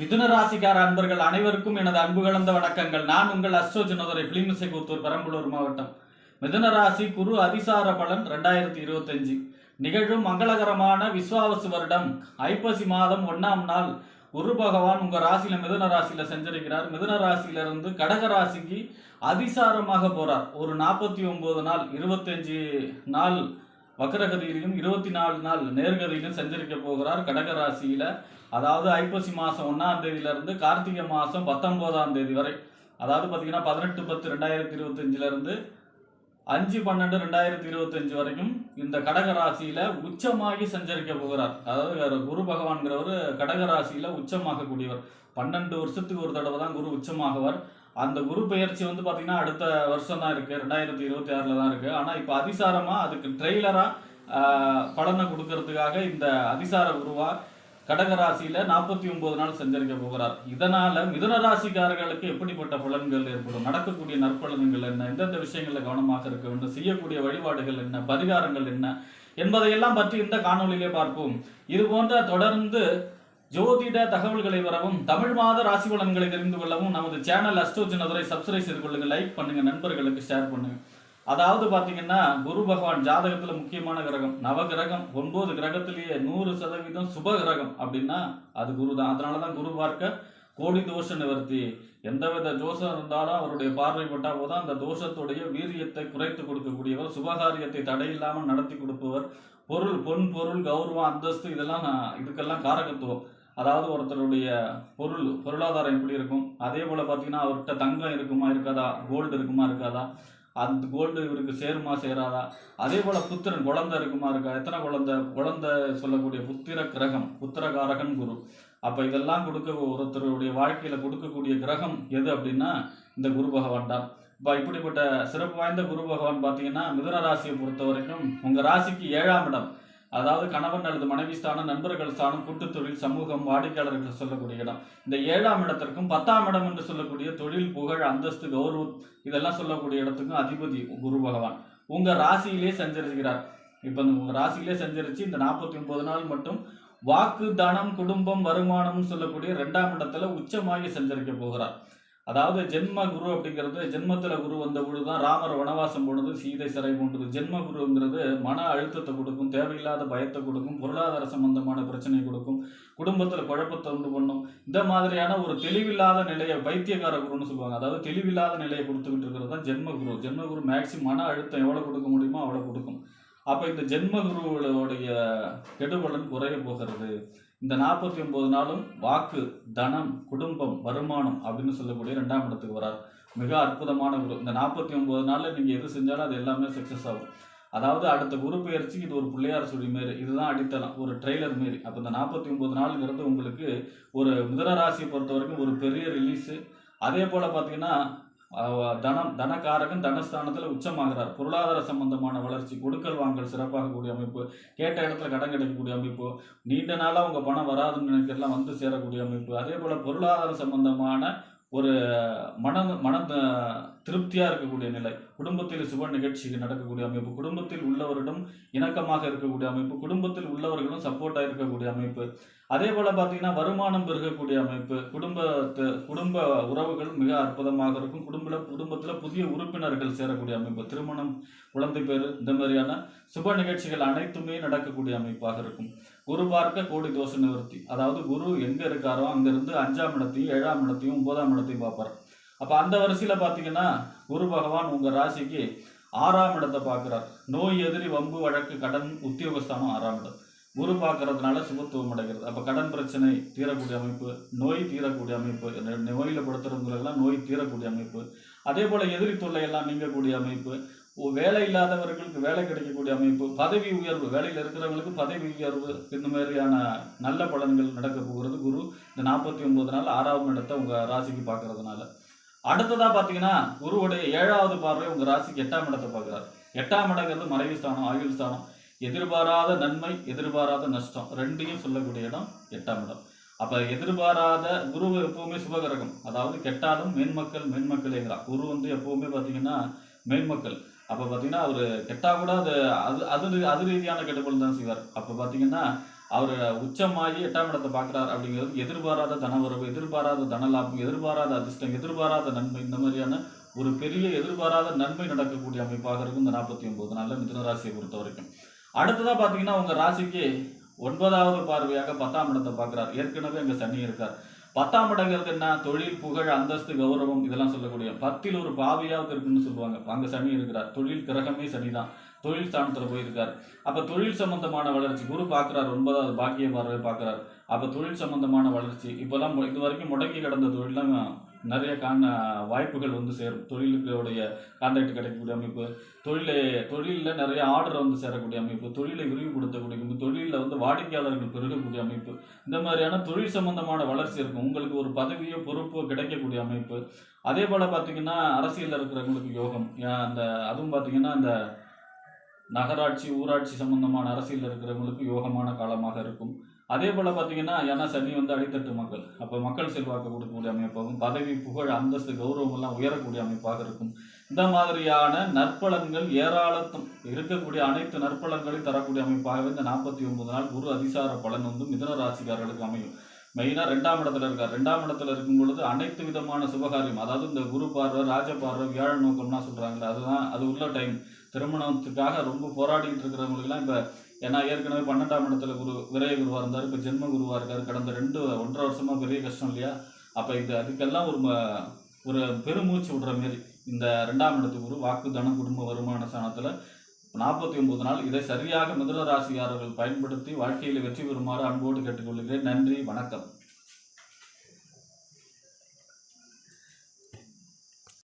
மிதுன ராசிக்கார அன்பர்கள் அனைவருக்கும் எனது அன்பு கலந்த வணக்கங்கள். நான் உங்கள் அஸ்ட்ரோஜனதுரை கூத்தூர் பெரம்பலூர் மாவட்டம். மிதுன ராசி குரு அதிசார பலன் ரெண்டாயிரத்தி இருபத்தஞ்சு நிகழும் மங்களகரமான விஸ்வாவசு வருடம் ஐப்பசி மாதம் ஒன்னாம் நாள். குரு பகவான் உங்க ராசியில மிதுன ராசியில செஞ்சிருக்கிறார் மிதுன ராசியிலிருந்து கடக ராசிக்கு அதிசாரமாக போறார். ஒரு நாற்பத்தி ஒன்பது நாள் இருபத்தஞ்சு நாள் வக்கரகதியிலும் இருபத்தி நாலு நாள் நேர்கதியிலும் செஞ்சிருக்க போகிறார் கடக ராசியில. அதாவது ஐப்பசி மாதம் ஒன்றாம் தேதியிலேருந்து கார்த்திகை மாதம் பத்தொன்பதாம் தேதி வரை. அதாவது பார்த்தீங்கன்னா பதினெட்டு பத்து ரெண்டாயிரத்தி இருபத்தஞ்சிலேருந்து அஞ்சு பன்னெண்டு ரெண்டாயிரத்தி இருபத்தஞ்சு வரைக்கும் இந்த கடக ராசியில உச்சமாகி சஞ்சரிக்க போகிறார். அதாவது குரு பகவான்கிறவர் கடக ராசியில உச்சமாக கூடியவர் பன்னெண்டு வருஷத்துக்கு ஒரு தடவை தான் குரு உச்சமாகவர். அந்த குரு பெயர்ச்சி வந்து பார்த்தீங்கன்னா அடுத்த வருஷம் தான் இருக்கு. ரெண்டாயிரத்தி இருபத்தி ஆறுல தான் இருக்கு. ஆனால் இப்போ அதிசாரமாக அதுக்கு ட்ரெய்லராக பலனை கொடுக்கறதுக்காக இந்த அதிசார குருவாக கடக ராசியில நாற்பத்தி ஒன்பது நாள் சஞ்சரிக்க போகிறார். இதனால மிதுன ராசிக்காரர்களுக்கு எப்படிப்பட்ட பலன்கள் ஏற்படும்? நடக்கக்கூடிய நற்பலன்கள் என்ன? எந்தெந்த விஷயங்கள்ல கவனமாக இருக்க வேண்டும்? செய்யக்கூடிய வழிபாடுகள் என்ன? பரிகாரங்கள் என்ன? என்பதையெல்லாம் பற்றி இந்த காணொலியிலே பார்ப்போம். இது போன்ற தொடர்ந்து ஜோதிட தகவல்களை வரவும் தமிழ் மாத ராசி பலன்களை தெரிந்து கொள்ளவும் நமது சேனல் அஸ்டோஜினதுரை சப்ஸ்கிரைப் செய்து கொள்ளுங்க. லைக் பண்ணுங்க. நண்பர்களுக்கு ஷேர் பண்ணுங்க. அதாவது பாத்தீங்கன்னா குரு பகவான் ஜாதகத்துல முக்கியமான கிரகம். நவ கிரகம் ஒன்பது கிரகத்திலேயே நூறு சதவீதம் சுப கிரகம் அப்படின்னா அது குரு தான். அதனாலதான் குரு பார்க்க கோடி தோஷ நிவர்த்தி. எந்தவித தோஷம் இருந்தாலும் அவருடைய பார்வைப்பட்டா போதும். அந்த தோஷத்துடைய வீரியத்தை குறைத்து கொடுக்கக்கூடியவர் சுபகாரியத்தை தடையில்லாமல் நடத்தி கொடுப்பவர் பொருள் பொன் பொருள் கௌரவம் அந்தஸ்து இதெல்லாம் நான் இதுக்கெல்லாம் காரகத்துவம். அதாவது ஒருத்தருடைய பொருள் பொருளாதாரம் எப்படி இருக்கும்? அதே போல பார்த்தீங்கன்னா அவர்கிட்ட தங்கம் இருக்குமா இருக்காதா? கோல்டு இருக்குமா இருக்காதா? அந்த கோல்டு இவருக்கு சேருமா சேராதா? அதே போல புத்திரன் குழந்தை இருக்குமா இருக்கா? எத்தனை குழந்தை? குழந்தை சொல்லக்கூடிய புத்திர கிரகம் புத்திரகாரகன் குரு. அப்ப இதெல்லாம் கொடுக்க ஒருத்தருடைய வாழ்க்கையில கொடுக்கக்கூடிய கிரகம் எது அப்படின்னா இந்த குரு பகவான் தான். இப்போ இப்படிப்பட்ட சிறப்பு வாய்ந்த குரு பகவான் பார்த்தீங்கன்னா மிதுன ராசியை பொறுத்த வரைக்கும் உங்க ராசிக்கு ஏழாம் இடம். அதாவது கணவன் அல்லது மனைவி ஸ்தானம் நண்பர்கள் ஸ்தானம் கூட்டு தொழில் சமூகம் வாடிக்கையாளர்கள் சொல்லக்கூடிய இடம். இந்த ஏழாம் இடத்திற்கும் பத்தாம் இடம் என்று சொல்லக்கூடிய தொழில் புகழ் அந்தஸ்து கௌரவம் இதெல்லாம் சொல்லக்கூடிய இடத்துக்கும் அதிபதி குரு பகவான். உங்க ராசியிலே சஞ்சரிக்கிறார் இப்போ உங்க ராசியிலே சஞ்சரிச்சு இந்த நாற்பத்தி ஒன்பது நாள் மட்டும் வாக்கு தனம் குடும்பம் வருமானம்னு சொல்லக்கூடிய ரெண்டாம் இடத்துல உச்சமாகி சஞ்சரிக்க போகிறார். அதாவது ஜென்ம குரு அப்படிங்கிறது ஜென்மத்தில் குரு வந்த பொழுதுதான் ராமர் வனவாசம் போனது சீதை சிறை போன்றது ஜென்ம குருங்கிறது மன அழுத்தத்தை கொடுக்கும் தேவையில்லாத பயத்தை கொடுக்கும் பொருளாதார சம்பந்தமான பிரச்சனை கொடுக்கும் குடும்பத்தில் குழப்பத்தை உண்டு பண்ணும். இந்த மாதிரியான ஒரு தெளிவில்லாத நிலையை பைத்தியக்கார குருன்னு சொல்லுவாங்க. அதாவது தெளிவில்லாத நிலையை கொடுத்துக்கிட்டு இருக்கிறது தான் ஜென்ம குரு. ஜென்ம குரு மேக்சிமம் மன அழுத்தம் எவ்வளோ கொடுக்க முடியுமோ அவ்வளோ கொடுக்கும். அப்போ இந்த ஜென்ம குருவுடைய கெடுபலன் குறைய போகிறது. இந்த நாற்பத்தி ஒன்பது நாளும் வாக்கு தனம் குடும்பம் வருமானம் அப்படின்னு சொல்லக்கூடிய ரெண்டாம் இடத்துக்கு வரார். மிக அற்புதமான குரு. இந்த நாற்பத்தி ஒன்பது நாளில் நீங்கள் எது செஞ்சாலும் அது எல்லாமே சக்சஸ் ஆகும். அதாவது அடுத்த குரு பயிற்சி இது ஒரு பிள்ளையார் சுழி மாரி. இதுதான் அடித்தளம். ஒரு ட்ரெய்லர் மாரி. அப்போ இந்த நாற்பத்தி ஒன்பது நாளுங்கிறது உங்களுக்கு ஒரு மிதன ராசியை பொறுத்த வரைக்கும் ஒரு பெரிய ரிலீஸு அதே போல் பார்த்தீங்கன்னா தனம் தனக்காரகன் தனஸ்தானத்தில் உச்சமாகிறார். பொருளாதார சம்பந்தமான வளர்ச்சி கொடுக்கல் வாங்கல் சிறப்பாகக்கூடிய அமைப்பு கேட்ட இடத்துல கடன் கிடைக்கக்கூடிய அமைப்பு நீண்ட நாளாக உங்கள் பணம் வராதுன்னு நினைக்கிறலாம் வந்து சேரக்கூடிய அமைப்பு. அதே போல் பொருளாதார சம்பந்தமான ஒரு மன மன திருப்தியாக இருக்கக்கூடிய நிலை. குடும்பத்தில் சுப நிகழ்ச்சிகள் நடக்கக்கூடிய அமைப்பு. குடும்பத்தில் உள்ளவரிடம் இணக்கமாக இருக்கக்கூடிய அமைப்பு. குடும்பத்தில் உள்ளவர்களும் சப்போர்ட்டாக இருக்கக்கூடிய அமைப்பு. அதே போல் பார்த்தீங்கன்னா வருமானம் பெருகக்கூடிய அமைப்பு. குடும்பத்து குடும்ப உறவுகள் மிக அற்புதமாக இருக்கும். குடும்ப குடும்பத்தில் புதிய உறுப்பினர்கள் சேரக்கூடிய அமைப்பு. திருமணம் குழந்தை பேர் இந்த மாதிரியான சுப நிகழ்ச்சிகள் அனைத்துமே நடக்கக்கூடிய அமைப்பாக இருக்கும். குரு பார்க்க கோடி தோஷ நிவர்த்தி. அதாவது குரு எங்க இருக்காரோ அங்கிருந்து அஞ்சாம் இடத்தையும் ஏழாம் இடத்தையும் ஒன்பதாம் இடத்தையும் பார்ப்பார். அப்போ அந்த வரிசையில் பார்த்தீங்கன்னா குரு பகவான் உங்கள் ராசிக்கு ஆறாம் இடத்தை பார்க்குறார். நோய் எதிரி வம்பு வழக்கு கடன் உத்தியோகஸ்தானம் ஆறாம் இடம். குரு பார்க்கறதுனால சுபத்துவம் அடைகிறது. அப்போ கடன் பிரச்சனை தீரக்கூடிய அமைப்பு நோய் தீரக்கூடிய அமைப்பு நோயில் நோயில படுத்துறவங்களெல்லாம் நோய் தீரக்கூடிய அமைப்பு. அதே போல் எதிரி தொல்லை எல்லாம் நீங்கக்கூடிய அமைப்பு. வேலை இல்லாதவர்களுக்கு வேலை கிடைக்கக்கூடிய அமைப்பு பதவி உயர்வு வேலையில் இருக்கிறவங்களுக்கு பதவி உயர்வு இந்த மாதிரியான நல்ல பலன்கள் நடக்க போகிறது. குரு இந்த நாற்பத்தி ஒன்பது நாள் ஆறாவது இடத்தை உங்கள் ராசிக்கு பார்க்கறதுனால. அடுத்ததாக பார்த்தீங்கன்னா குருவுடைய ஏழாவது பார்வை உங்கள் ராசிக்கு எட்டாம் இடத்தை பார்க்குறாரு. எட்டாம் இடங்கிறது மறைவு ஸ்தானம் ஆயுள் ஸ்தானம். எதிர்பாராத நன்மை எதிர்பாராத நஷ்டம் ரெண்டையும் சொல்லக்கூடிய இடம் எட்டாம் இடம். அப்போ எதிர்பாராத குரு எப்பவுமே சுபகரகம் அதாவது கெட்டாலும் மேன்மக்கள் மேன்மக்களேங்கிறார். குரு வந்து எப்பவுமே பார்த்தீங்கன்னா மேன்மக்கள். அப்ப பாத்தீங்கன்னா அவரு கெட்டா கூட அது அது அது அது ரீதியான கெடுபல் தான் செய்வார். அப்ப பாத்தீங்கன்னா அவர் உச்சமாகி எட்டாம் இடத்தை பார்க்குறாரு அப்படிங்கிறது எதிர்பாராத தனவரவு எதிர்பாராத தனலாபம் எதிர்பாராத அதிர்ஷ்டம் எதிர்பாராத நன்மை இந்த மாதிரியான ஒரு பெரிய எதிர்பாராத நன்மை நடக்கக்கூடிய அமைப்பாக இருக்கும் இந்த நாற்பத்தி ஒன்பது நாளில் மிதனராசியை பொறுத்த வரைக்கும். அடுத்ததாக பார்த்தீங்கன்னா உங்கள் ராசிக்கு ஒன்பதாவது பார்வையாக பத்தாம் இடத்தை பார்க்குறார் ஏற்கனவே அங்கே சனி இருக்கார். பத்தாம் இடங்கிறது என்ன? தொழில் புகழ் அந்தஸ்து கௌரவம் இதெல்லாம் சொல்லக்கூடிய பத்தில் ஒரு பாவியாவது இருக்குன்னு சொல்லுவாங்க. அங்கே சனி இருக்கிறார். தொழில் கிரகமே சனி தான் தொழில் ஸ்தானத்தில் போயிருக்கார். அப்போ தொழில் சம்பந்தமான வளர்ச்சி குரு பார்க்குறார் ஒன்பதாவது பாக்கிய பார்வை பார்க்குறார் அப்போ தொழில் சம்பந்தமான வளர்ச்சி இப்போல்லாம் மு- இது வரைக்கும் முடங்கி கிடந்த தொழிலாம் நிறைய காண வாய்ப்புகள் வந்து சேரும். தொழிலுடைய கான்ட்ராக்ட் கிடைக்கக்கூடிய அமைப்பு தொழிலை தொழிலில் நிறைய ஆர்டர் வந்து சேரக்கூடிய அமைப்பு தொழிலை விரிவுபடுத்தக்கூடிய அமைப்பு தொழிலில் வந்து வாடிக்கையாளர்கள் பெருகக்கூடிய அமைப்பு இந்த மாதிரியான தொழில் சம்பந்தமான வளர்ச்சி இருக்கும். உங்களுக்கு ஒரு பதவியோ பொறுப்போ கிடைக்கக்கூடிய அமைப்பு. அதே போல் பார்த்தீங்கன்னா அரசியலில் இருக்கிறவங்களுக்கு யோகம். ஏன் அந்த அதுவும் பார்த்தீங்கன்னா அந்த நகராட்சி ஊராட்சி சம்பந்தமான அரசியலில் இருக்கிறவங்களுக்கு யோகமான காலமாக இருக்கும். அதே போல் பார்த்தீங்கன்னா ஏன்னா சனி வந்து அடித்தட்டு மக்கள். அப்போ மக்கள் செல்வாக்கு கொடுக்கக்கூடிய அமைப்பாகும் பதவி புகழ் அந்தஸ்து கௌரவம் எல்லாம் உயரக்கூடிய அமைப்பாக இருக்கும். இந்த மாதிரியான நற்பலன்கள் ஏராளத்தும் இருக்கக்கூடிய அனைத்து நற்பலன்களையும் தரக்கூடிய அமைப்பாகவே இந்த நாற்பத்தி ஒன்பது நாள் குரு அதிசார பலன் வந்து மிதன ராசிக்காரர்களுக்கு அமையும். மெயினாக ரெண்டாம் இடத்துல இருக்கார். ரெண்டாம் இடத்துல இருக்கும் பொழுது அனைத்து விதமான சுபகாரியம் அதாவது இந்த குரு பார்வை ராஜ பார்வை வியாழ நோக்கம்லாம் சொல்கிறாங்களே அதுதான் அது உள்ள டைம் திருமணத்துக்காக ரொம்ப போராடிட்டு இருக்கிறவங்களுக்குலாம் இப்போ ஏன்னா ஏற்கனவே பன்னெண்டாம் இடத்துல குரு விரைய குருவாக இருந்தார் இப்போ ஜென்ம குருவாக இருக்கார். கடந்த ரெண்டு ஒன்றரை வருஷமாக பெரிய கஷ்டம் இல்லையா? அப்போ இது அதுக்கெல்லாம் ஒரு ம- ஒரு பெருமூச்சு விடுற மாரி. இந்த ரெண்டாம் இடத்து குரு வாக்கு தனம் குடும்ப வருமான ஸ்தானத்தில் நாற்பத்தி ஒன்பது நாள் இதை சரியாக மிதுன ராசிக்காரர்கள் பயன்படுத்தி வாழ்க்கையில் வெற்றி பெறுமாறு அன்போடு கேட்டுக்கொள்கிறேன். நன்றி வணக்கம்.